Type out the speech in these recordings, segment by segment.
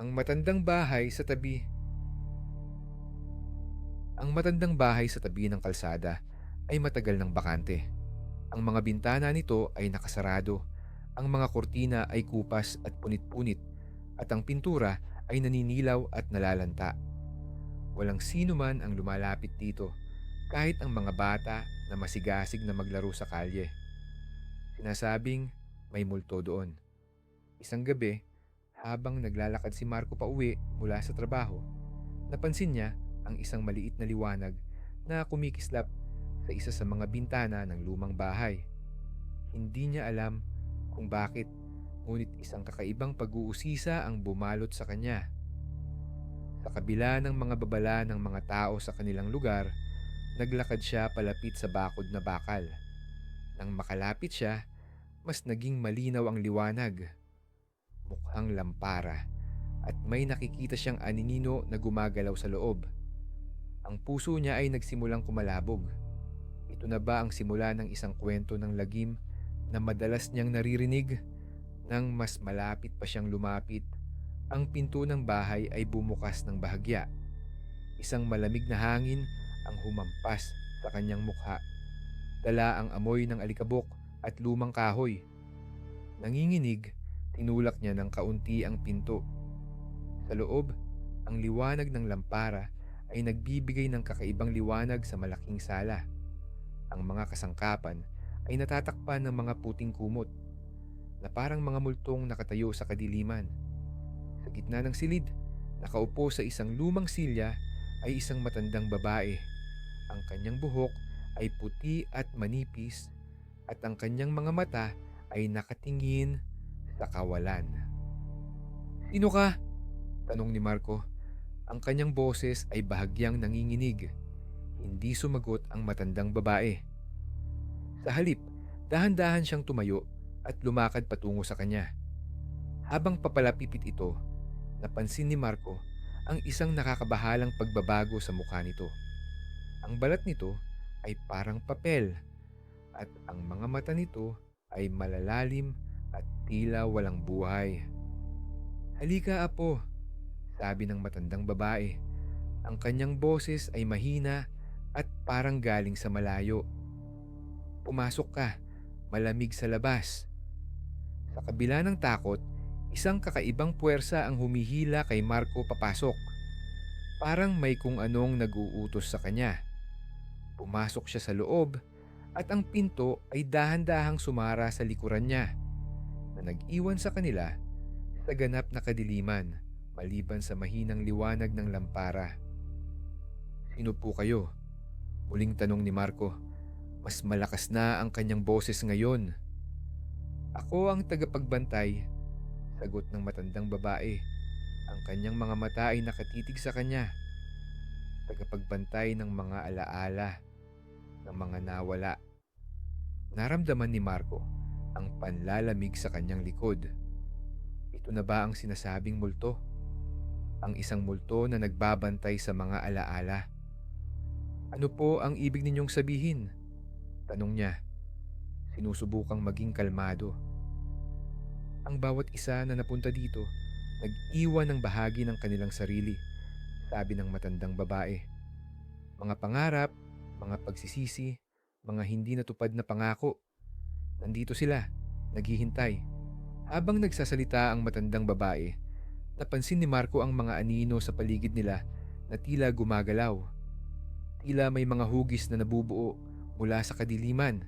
Ang matandang bahay sa tabi. Ang matandang bahay sa tabi ng kalsada ay matagal ng bakante. Ang mga bintana nito ay nakasarado. Ang mga kurtina ay kupas at punit-punit at ang pintura ay naninilaw at nalalanta. Walang sino man ang lumalapit dito kahit ang mga bata na masigasig na maglaro sa kalye. Sinasabing may multo doon. Isang gabi, habang naglalakad si Marco pa uwi mula sa trabaho, napansin niya ang isang maliit na liwanag na kumikislap sa isa sa mga bintana ng lumang bahay. Hindi niya alam kung bakit, ngunit isang kakaibang pag-uusisa ang bumalot sa kanya. Sa kabila ng mga babala ng mga tao sa kanilang lugar, naglakad siya palapit sa bakod na bakal. Nang makalapit siya, mas naging malinaw ang liwanag. Mukhang lampara at may nakikita siyang aninino na gumagalaw sa loob. Ang puso niya ay nagsimulang kumalabog. Ito na ba ang simula ng isang kwento ng lagim na madalas niyang naririnig? Nang mas malapit pa siyang lumapit, ang pinto ng bahay ay bumukas ng bahagya. Isang malamig na hangin ang humampas sa kanyang mukha. Dala ang amoy ng alikabok at lumang kahoy. Nanginginig, tinulak niya ng kaunti ang pinto. Sa loob, ang liwanag ng lampara ay nagbibigay ng kakaibang liwanag sa malaking sala. Ang mga kasangkapan ay natatakpan ng mga puting kumot na parang mga multong nakatayo sa kadiliman. Sa gitna ng silid, nakaupo sa isang lumang silya ay isang matandang babae. Ang kanyang buhok ay puti at manipis at ang kanyang mga mata ay nakatingin sa kawalan. Sino ka? Tanong ni Marco. Ang kanyang boses ay bahagyang nanginginig. Hindi sumagot ang matandang babae. Sa halip, dahan-dahan siyang tumayo at lumakad patungo sa kanya. Habang papalapipit ito, napansin ni Marco ang isang nakakabahalang pagbabago sa mukha nito. Ang balat nito ay parang papel at ang mga mata nito ay malalalim tila walang buhay. Halika apo, sabi ng matandang babae. Ang kanyang boses ay mahina at parang galing sa malayo. Pumasok ka, malamig sa labas. Sa kabila ng takot, isang kakaibang puwersa ang humihila kay Marco papasok. Parang may kung anong nag-uutos sa kanya. Pumasok siya sa loob at ang pinto ay dahan-dahang sumara sa likuran niya na nag-iwan sa kanila sa ganap na kadiliman maliban sa mahinang liwanag ng lampara. Sino po kayo? Muling tanong ni Marco. Mas malakas na ang kanyang boses ngayon. Ako ang tagapagbantay, sagot ng matandang babae. Ang kanyang mga mata ay nakatitig sa kanya. Tagapagbantay ng mga alaala ng mga nawala. Naramdaman ni Marco ang panlalamig sa kanyang likod. Ito na ba ang sinasabing multo? Ang isang multo na nagbabantay sa mga alaala. Ano po ang ibig ninyong sabihin? Tanong niya. Sinusubukang maging kalmado. Ang bawat isa na napunta dito, nag-iwan ng bahagi ng kanilang sarili, sabi ng matandang babae. Mga pangarap, mga pagsisisi, mga hindi natupad na pangako. Nandito sila, naghihintay. Habang nagsasalita ang matandang babae, napansin ni Marco ang mga anino sa paligid nila na tila gumagalaw. Tila may mga hugis na nabubuo mula sa kadiliman.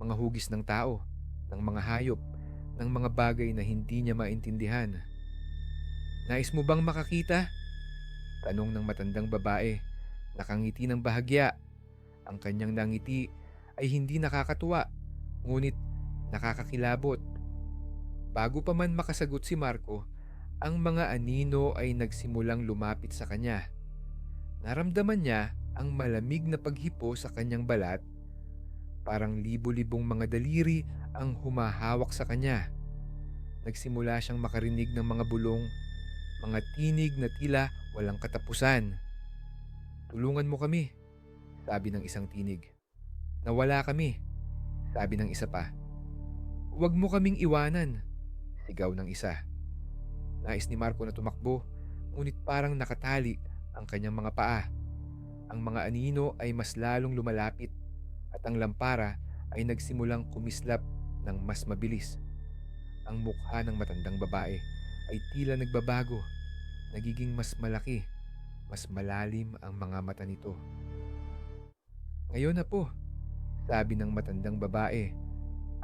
Mga hugis ng tao, ng mga hayop, ng mga bagay na hindi niya maintindihan. Nais mo bang makakita? Tanong ng matandang babae. Nakangiti ng bahagya. Ang kanyang nangiti ay hindi nakakatuwa, ngunit nakakakilabot. Bago pa man makasagot si Marco, ang mga anino ay nagsimulang lumapit sa kanya. Naramdaman niya ang malamig na paghipo sa kanyang balat. Parang libo-libong mga daliri ang humahawak sa kanya. Nagsimula siyang makarinig ng mga bulong, mga tinig na tila walang katapusan. Tulungan mo kami, sabi ng isang tinig. Nawala kami, sabi ng isa pa. Huwag mo kaming iwanan, sigaw ng isa. Nais ni Marco na tumakbo, ngunit parang nakatali ang kanyang mga paa. Ang mga anino ay mas lalong lumalapit at ang lampara ay nagsimulang kumislap ng mas mabilis. Ang mukha ng matandang babae ay tila nagbabago, nagiging mas malaki, mas malalim ang mga mata nito. Ngayon na po, sabi ng matandang babae,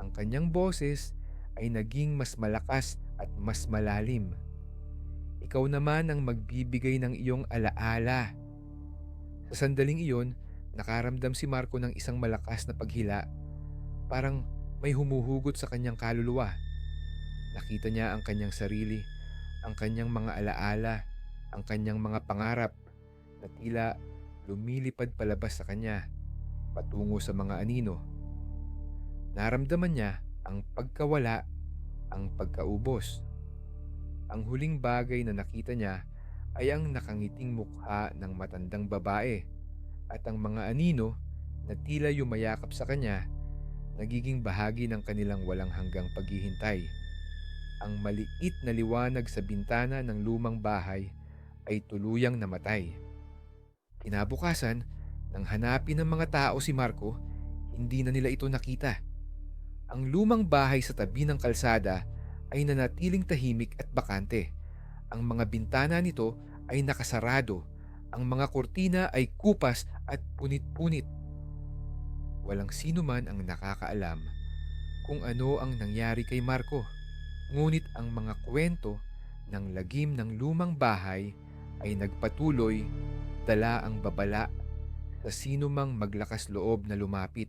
ang kanyang boses ay naging mas malakas at mas malalim. Ikaw naman ang magbibigay ng iyong alaala. Sa sandaling iyon, nakaramdam si Marco ng isang malakas na paghila. Parang may humuhugot sa kanyang kaluluwa. Nakita niya ang kanyang sarili, ang kanyang mga alaala, ang kanyang mga pangarap na tila lumilipad palabas sa kanya patungo sa mga anino. Naramdaman niya ang pagkawala, ang pagkaubos. Ang huling bagay na nakita niya ay ang nakangiting mukha ng matandang babae at ang mga anino na tila yumayakap sa kanya nagiging bahagi ng kanilang walang hanggang paghihintay. Ang maliit na liwanag sa bintana ng lumang bahay ay tuluyang namatay. Kinabukasan, nang hanapin ng mga tao si Marco, hindi na nila ito nakita. Ang lumang bahay sa tabi ng kalsada ay nanatiling tahimik at bakante. Ang mga bintana nito ay nakasarado. Ang mga kurtina ay kupas at punit-punit. Walang sino man ang nakakaalam kung ano ang nangyari kay Marco. Ngunit ang mga kwento ng lagim ng lumang bahay ay nagpatuloy dala ang babala sa sino mang maglakas loob na lumapit.